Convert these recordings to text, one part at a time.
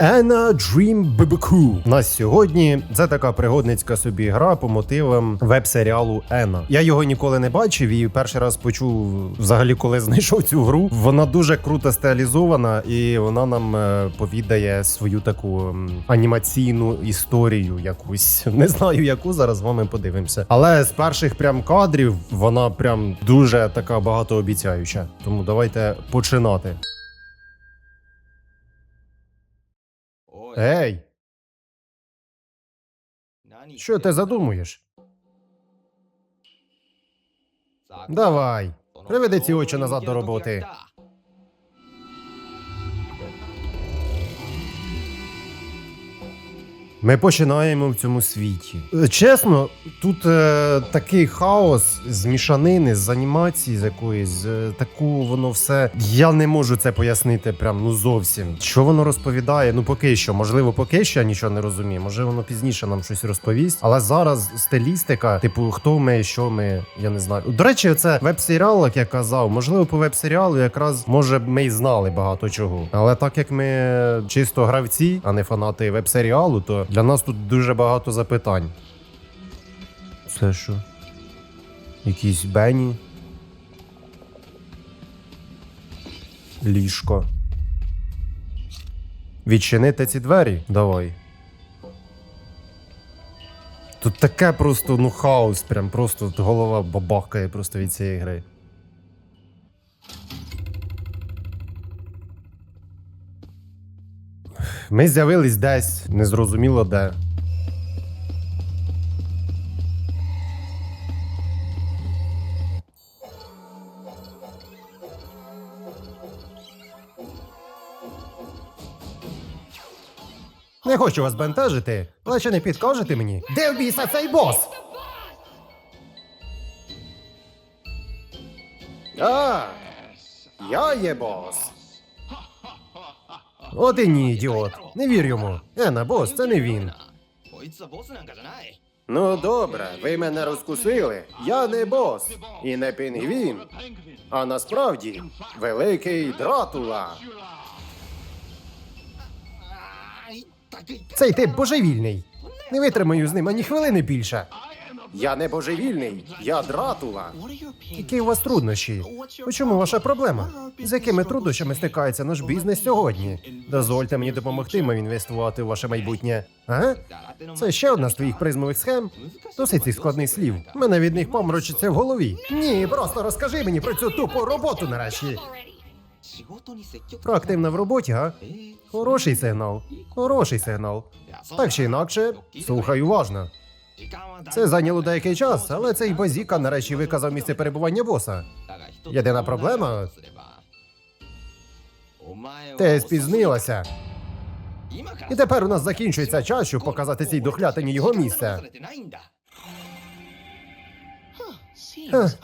Ена Dream BBQ. У нас сьогодні це така пригодницька собі гра по мотивам веб-серіалу Ена. Я його ніколи не бачив і перший раз почув взагалі, коли знайшов цю гру. Вона дуже круто стилізована, і вона нам е, повідає свою таку анімаційну історію, якусь не знаю, яку зараз з вами подивимося. Але з перших прям кадрів вона прям дуже така багатообіцяюча. Тому давайте починати. Ей, що ти задумуєш? Давай, приведи ці очі назад до роботи. Ми починаємо в цьому світі. Е, Чесно, тут е, такий хаос з мішанини, з анімації з якоїсь, е, таку воно все. Я не можу це пояснити прям ну зовсім. Що воно розповідає? Ну поки що, можливо, поки що я нічого не розумію. Може воно пізніше нам щось розповість. Але зараз стилістика, типу, хто ми, що ми, я не знаю. До речі, це веб-серіал, як я казав. Можливо, по веб-серіалу якраз може ми й знали багато чого. Але так як ми чисто гравці, а не фанати веб-серіалу, то для нас тут дуже багато запитань. Це що? Якісь Бені? Ліжко. Відчинити ці двері? Давай. Тут таке просто ну хаос, прям просто голова бабахкає просто від цієї гри. Ми з'явились десь, незрозуміло де. Не хочу вас бентежити, але чи не підкажете мені? Де в біса цей бос? А, я є бос. От і ні, ідіот. Не вір йому. Ена, бос, це не він. Ну добре, ви мене розкусили. Я не бос і не пінгвін. А насправді великий дратула. Цей тип божевільний. Не витримаю з ним ані хвилини більше. Я не божевільний, я дратула. Які у вас труднощі? У чому ваша проблема? З якими труднощами стикається наш бізнес сьогодні? Дозвольте мені допомогти вам інвестувати у ваше майбутнє. А? Це ще одна з твоїх призмових схем. Досить цих складних слів. Мене від них помрочиться в голові. Ні, просто розкажи мені про цю тупу роботу нарешті. Проактивна в роботі, а? Хороший сигнал. Хороший сигнал. Так чи інакше, слухай уважно. Це зайняло деякий час, але цей базіка нарешті виказав місце перебування боса. Єдина проблема. Ти спізнилася. І тепер у нас закінчується час, щоб показати цій дохлятині його місце.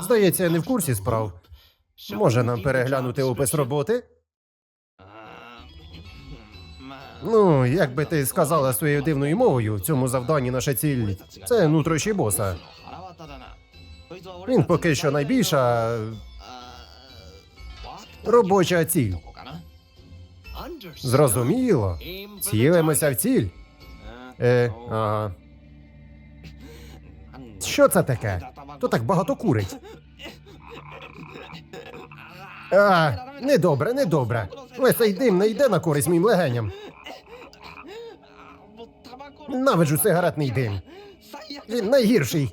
Здається, я не в курсі справ. Може нам переглянути опис роботи? Ну, як би ти сказала своєю дивною мовою, в цьому завданні наша ціль це нутрощі боса. Він поки що найбільша робоча ціль. Зрозуміло. Цілимося в ціль. Е, ага. Що це таке? То так багато курить. А, недобре, недобре. Лисий дим не йде на користь моїм легеням. Навиджу сигаретний дим. Він найгірший.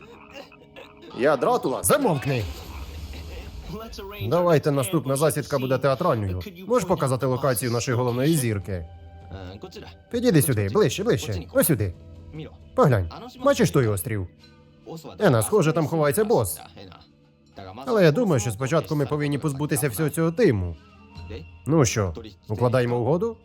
Я дратула. Замовкни. Давайте наступна засідка буде театральною. Можеш показати локацію нашої головної зірки? Підійди сюди, ближче, ближче. Ось сюди. Поглянь. Бачиш той острів? Ена, схоже, там ховається бос. Але я думаю, що спочатку ми повинні позбутися всього цього тиму. Ну що, укладаємо угоду?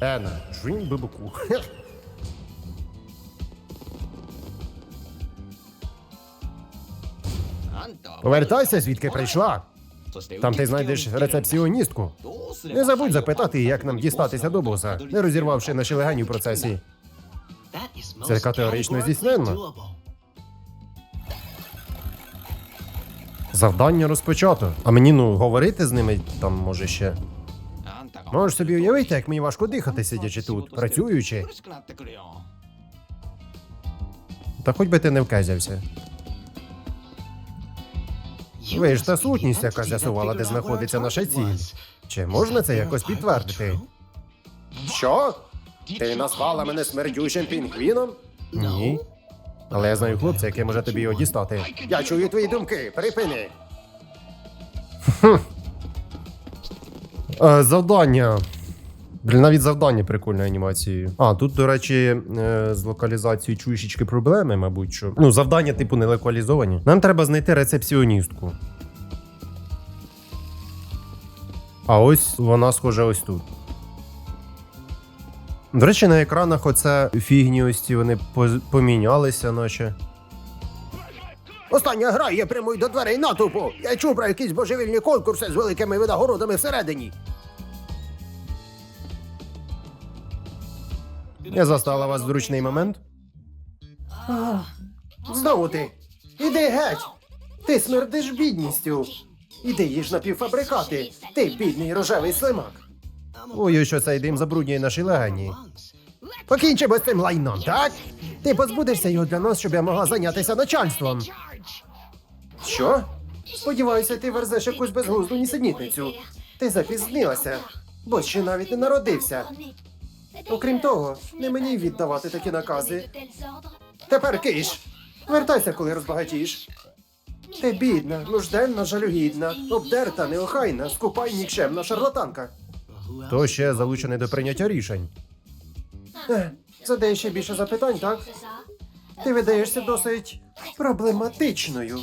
Эна, жунь бабуку. Повертайся, звідки прийшла. Там ти знайдеш рецепціоністку. Не забудь запитати, як нам дістатися до боса, не розірвавши наші легені в процесі. Це категорично здійсненно. Завдання розпочато. А мені ну говорити з ними там може ще. Можеш собі уявити, як мені важко дихати, сидячи тут, працюючи. Та хоч би ти не вказявся. Ви ж та сутність, яка з'ясувала, де знаходиться наша ціль. Чи можна це якось підтвердити? Що? Ти назвала мене смердючим пінгвіном? Ні. Ну? Але я знаю хлопця, який може тобі його дістати. Я чую твої думки. Припини. Хм. Е, завдання. Блін, навіть завдання прикольної анімації. А, тут, до речі, е, з локалізацією чуєшечки проблеми, мабуть, що. Ну, завдання, типу, не локалізовані. Нам треба знайти рецепціоністку. А ось вона схоже ось тут. До речі, на екранах оце фігні ось ці вони помінялися, наче. Остання гра є прямою до дверей натовпу. Я чув про якісь божевільні конкурси з великими винагородами всередині. Я застала вас в зручний момент. Знову ти. Іди геть. Ти смердиш бідністю. Іди їж напівфабрикати. Ти бідний рожевий слимак. Ой, що цей дим забруднює наші легені. Покінчимо з цим лайном, так? Ти позбудешся його для нас, щоб я могла зайнятися начальством. Що? Сподіваюся, ти верзеш якусь безглузду нісенітницю. Ти запізнилася, бо ще навіть не народився. Окрім того, не мені віддавати такі накази. Тепер киш. Вертайся, коли розбагатієш. Ти бідна, нужденна, жалюгідна, обдерта, неохайна, скупа й нікчемна шарлатанка. Хто ще залучений до прийняття рішень? Задає ще більше запитань, так? Ти видаєшся досить проблематичною.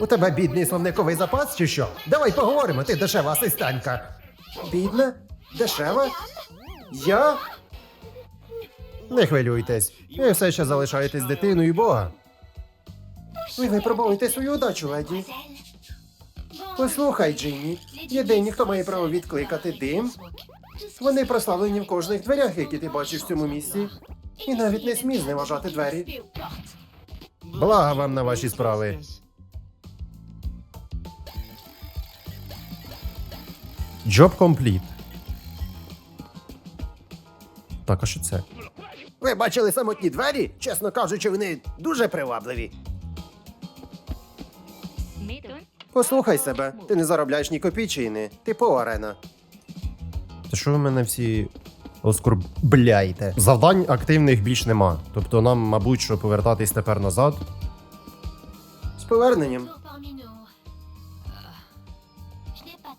У тебе бідний словниковий запас чи що? Давай поговоримо, ти дешева асистентка. Бідна? Дешева? Я? Не хвилюйтесь. Ви все ще залишаєтесь дитиною Бога. Ви випробовуєте свою удачу, леді. Послухай, Джинні, єдині, хто має право відкликати дим, вони прославлені в кожних дверях, які ти бачиш в цьому місці. І навіть не смій зневажати двері. Блага вам на ваші справи. Job complete. Так, а що це? Ви бачили самотні двері? Чесно кажучи, вони дуже привабливі. Послухай себе, ти не заробляєш ні копійчини. Типова арена. Та що ви мене всі оскорбляєте? Завдань активних більш нема. Тобто нам, мабуть, що повертатись тепер назад. З поверненням.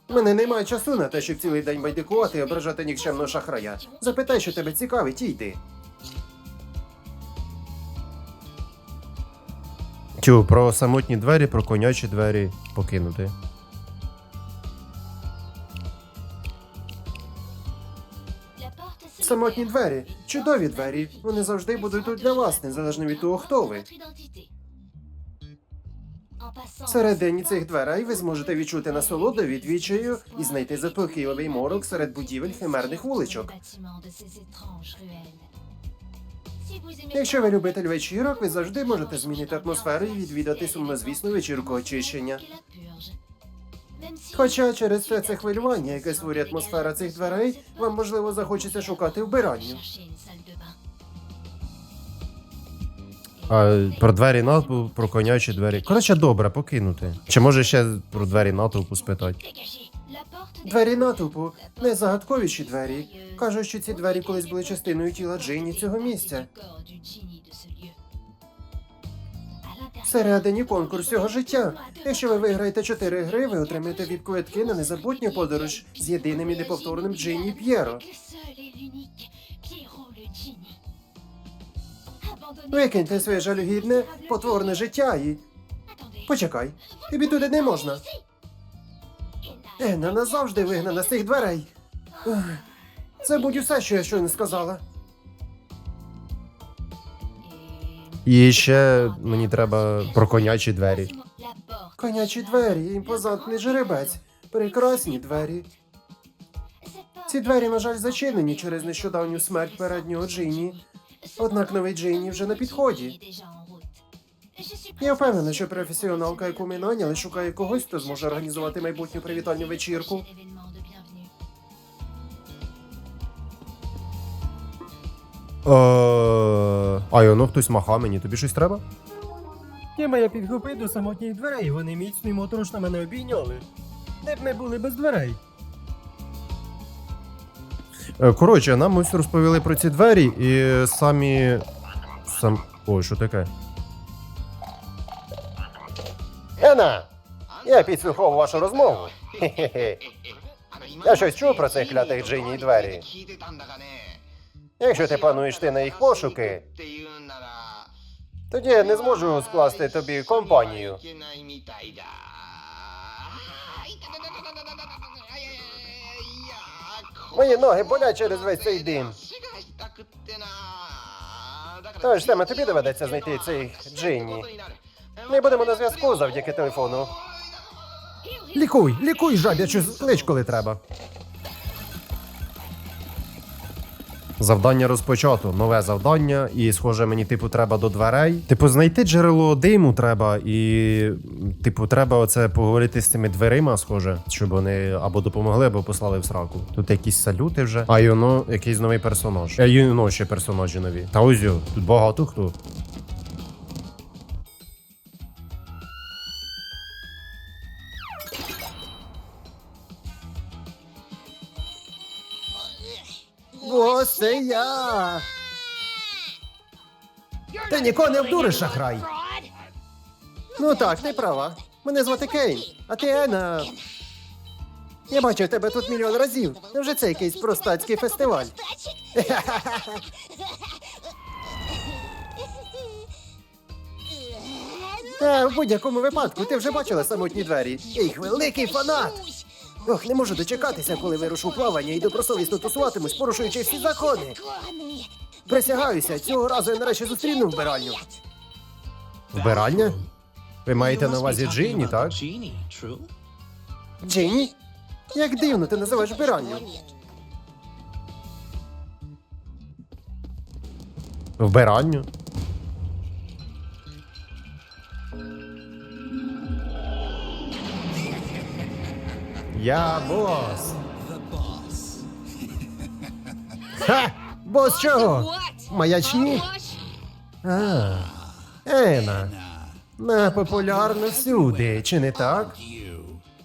Мене немає часу на те, щоб цілий день байдикувати і ображати нікчемного шахрая. Запитай, що тебе цікавить, і йди. Тю, про самотні двері, про конячі двері покинути. Самотні двері, чудові двері. Вони завжди будуть тут для вас, незалежно від того, хто ви. Всередині цих дверей ви зможете відчути насолоду від відчаю і знайти заспокійливий морок серед будівель химерних вуличок. Якщо ви любитель вечірок, ви завжди можете змінити атмосферу і відвідати сумнозвісну вечірку очищення. Хоча через все це хвилювання, яке створює атмосфера цих дверей, вам можливо захочеться шукати вбиранню. А про двері натовпу, про конячі двері. Коротше, добре, покинути. Чи може ще про двері натовпу спитати? Двері натовпу не загадковіші двері. Кажуть, що ці двері колись були частиною тіла Джині цього місця. Всередині конкурс цього життя. Якщо ви виграєте 4 гри, ви отримаєте від квитки на незабутню подорож з єдиним і неповторним Джині П'єро. Викиньте своє жалюгідне, потворне життя і. Почекай, тобі туди не можна. Енна назавжди вигнана з цих дверей. Це будь усе, що я щойно сказала. І ще мені треба про конячі двері. Конячі двері, імпозантний жеребець, прекрасні двері. Ці двері, на жаль, зачинені через нещодавню смерть переднього Джині. Однак новий Джині вже на підході. Я впевнений, що професіоналка, яку ми наняли, шукає когось, хто зможе організувати майбутню привітальну вечірку. Е, Ай, ну хтось маха мені, тобі щось треба? Я підхопив до самотніх дверей, вони міцно і моторошно мене обійняли. Де б ми були без дверей? Е, Коротше, нам ось розповіли про ці двері і самі. Сам. Ой, що таке? Ена! Я підслухав вашу розмову. Я щось чув про цих клятих джині й двері. Якщо ти плануєш ти на їх пошуки, тоді я не зможу скласти тобі компанію. Мої ноги болять через весь цей дим. Тож саме тобі доведеться знайти цей Джинні. Ми будемо на зв'язку завдяки телефону. Лікуй, лікуй жаб'ячу клич, коли треба. Завдання розпочато, нове завдання, і схоже, мені типу треба до дверей. Типу, знайти джерело диму треба, і типу, треба оце поговорити з цими дверима, схоже, щоб вони або допомогли, або послали в сраку. Тут якісь салюти вже. А Юно, якийсь новий персонаж. А Юно ще персонажі нові. Та ось тут багато хто. Це я. Ти нікого не обдуриш, шахрай. Ну так, ти права. Мене звати Кейн, а ти Ена. Я бачив тебе тут мільйон разів. Невже це якийсь простацький фестиваль? Та, в будь-якому випадку ти вже бачила самотні двері. Я їх великий фанат. Ох, не можу дочекатися, коли вирушу в плавання і добросовісно тусуватимусь, порушуючи всі закони. Присягаюся, цього разу я нарешті зустріну вбиральню. Вбиральня? Ви маєте на увазі Джинні, так? Джинні? Як дивно ти називаєш вбиральню. Вбиральню? Я бос. Ха! Бос чого? Маячні? А, Ена. На популярно всюди, чи не так?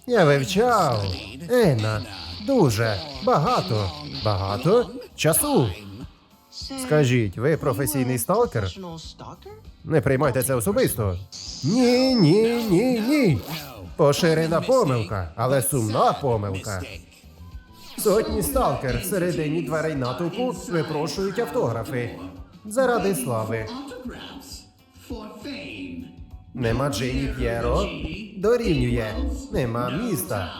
Я вивчав. Ена. Дуже багато. Багато часу. Скажіть, ви професійний сталкер? Не приймайте це особисто. Ні, ні, ні, ні. Поширена помилка, але сумна помилка. Сотні сталкер всередині дверей натовпу випрошують автографи. Заради слави. Нема Джині П'єро. Дорівнює. Нема міста.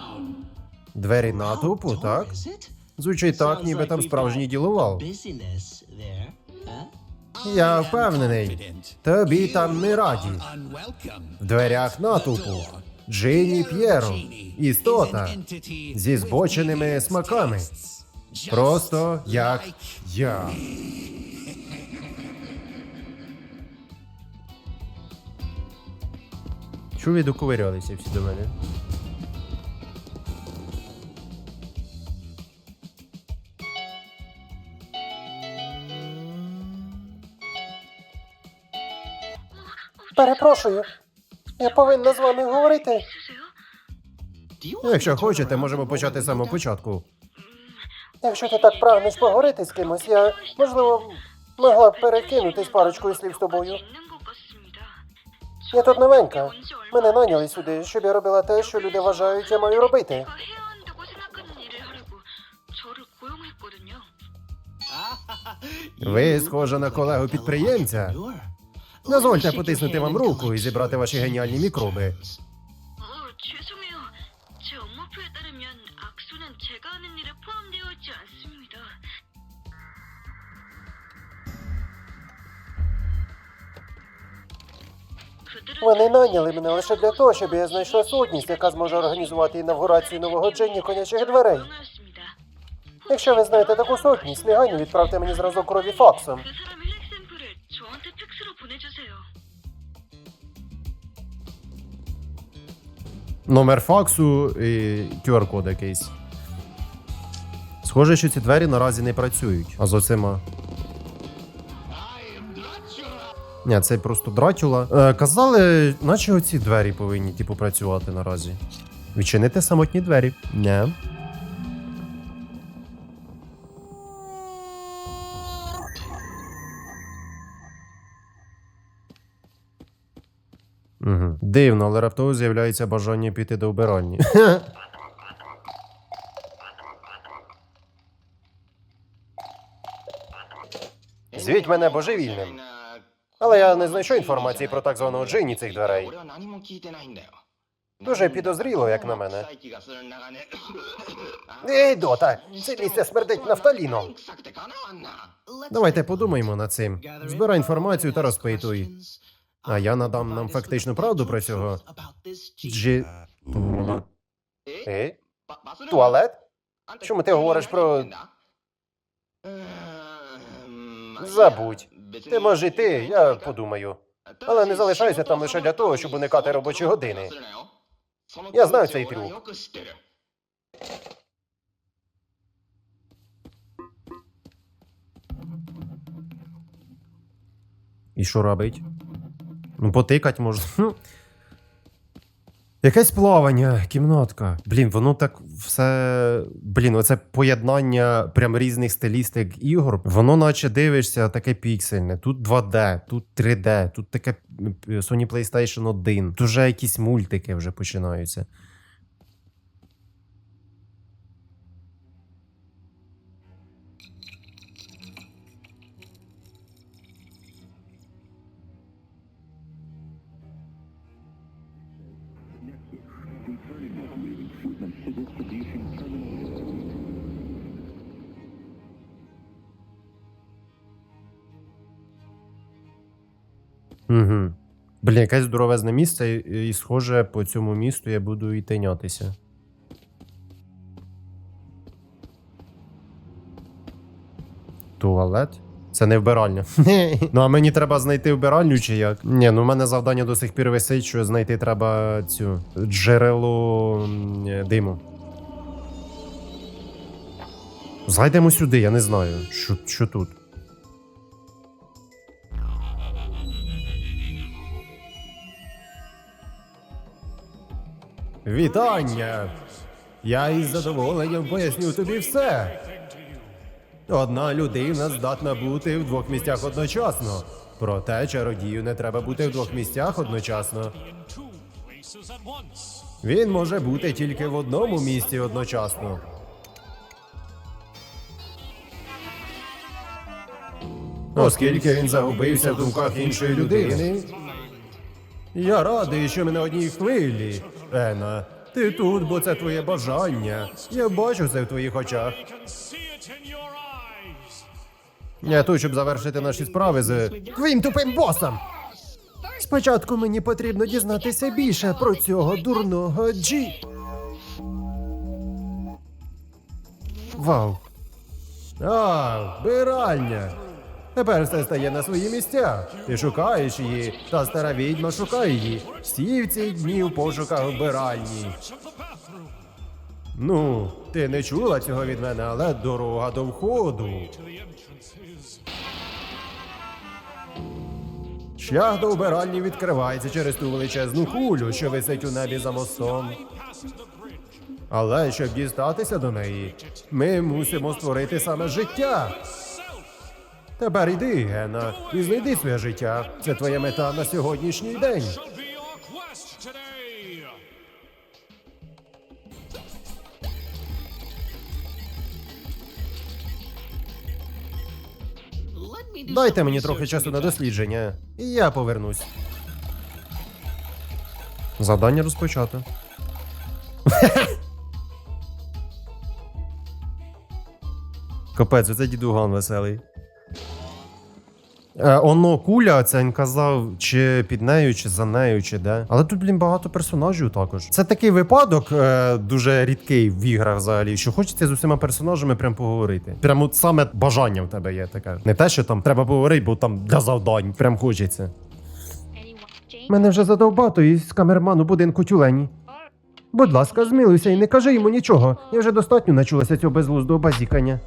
Двері натовпу, так? Звучить так, ніби там справжній діловал. Я впевнений. Тобі там не раді. В дверях натовпу. Джині П'єро. Істота. Зі збоченими смаками. Просто як я. Чого ви доковирялися всі до мене? Перепрошую. Я повинна з вами говорити. Якщо хочете, можемо почати з самого початку. Якщо ти так прагнеш поговорити з кимось, я можливо могла б перекинутись парочкою слів з тобою. Я тут новенька. Мене наняли сюди, щоб я робила те, що люди вважають, я маю робити. Ви схожа на колегу підприємця. Дозвольте потиснути вам руку і зібрати ваші геніальні мікроби. Вони найняли мене лише для того, щоб я знайшла сутність, яка зможе організувати інавгурацію нового джинні конячих дверей. Якщо ви знаєте таку сутність, негайно відправте мені зразок крові факсом. Номер факсу і QR-код якийсь. Схоже, що ці двері наразі не працюють. А з оцима. Ні, це просто Драчула. Е, казали, наче оці двері повинні типу працювати наразі. Відчинити самотні двері. Не. Дивно, але раптово з'являється бажання піти до вбиральні. Звіть мене божевільним. Але я не знайшов інформації про так званого Джині цих дверей. Дуже підозріло, як на мене. Ей, дота, це місце смердить нафталіном. Давайте подумаємо над цим. Збирай інформацію та розпитуй. А я надам нам фактичну правду про цього. Джі. Е? Туалет? Чому ти говориш про. Забудь. Ти можеш йти, я подумаю. Але не залишайся там лише для того, щоб уникати робочі години. Я знаю цей трюк. І що робить? Ну, потикать можна. Якесь плавання, кімнатка. Блін, воно так все. Блін, оце поєднання прям різних стилістик ігор. Воно, наче дивишся, таке піксельне. Тут 2D, тут 3D, тут таке Sony PlayStation 1. Тут вже якісь мультики вже починаються. Блін, якесь здоровезне місце, і, і схоже, по цьому місту я буду і тинятися. Туалет? Це не вбиральня. ну а мені треба знайти вбиральню чи як? Ні, ну в мене завдання до сих пір висить, що знайти треба цю джерело е, диму. Зайдемо сюди, я не знаю. Що, що тут? Вітання! Я із задоволенням поясню тобі все. Одна людина здатна бути в двох місцях одночасно. Проте чародію не треба бути в двох місцях одночасно. Він може бути тільки в одному місці одночасно. Оскільки він загубився в думках іншої людини. Я радий, що ми на одній хвилі. Ена, ти тут, бо це твоє бажання. Я бачу це в твоїх очах. Я тут, щоб завершити наші справи з твоїм тупим босом. Спочатку мені потрібно дізнатися більше про цього дурного Джі. Вау. А, вбиральня. Тепер все стає на свої місця. Ти шукаєш її, та стара відьма шукає її. Всі в ці дні в пошуках вбиральні. Ну, ти не чула цього від мене, але дорога до входу. Шлях до вбиральні відкривається через ту величезну кулю, що висить у небі за мостом. Але щоб дістатися до неї, ми мусимо створити саме життя. Тепер йди, Гена, і знайди своє життя. Це твоя мета на сьогоднішній день. Дайте мені трохи часу на дослідження, і я повернусь. Завдання розпочато. Капець, оце дідуган веселий. Е, оно куля, це він казав, чи під нею, чи за нею, чи де. Але тут, блін, багато персонажів також. Це такий випадок, е, дуже рідкий в іграх взагалі, що хочеться з усіма персонажами прям поговорити. Прям от саме бажання в тебе є таке. Не те, що там треба поговорити, бо там для завдань. Прям хочеться. Мене вже задовбато із камерману будинку тюлені. Будь ласка, змилуйся і не кажи йому нічого. Я вже достатньо начулася цього безглуздого базікання.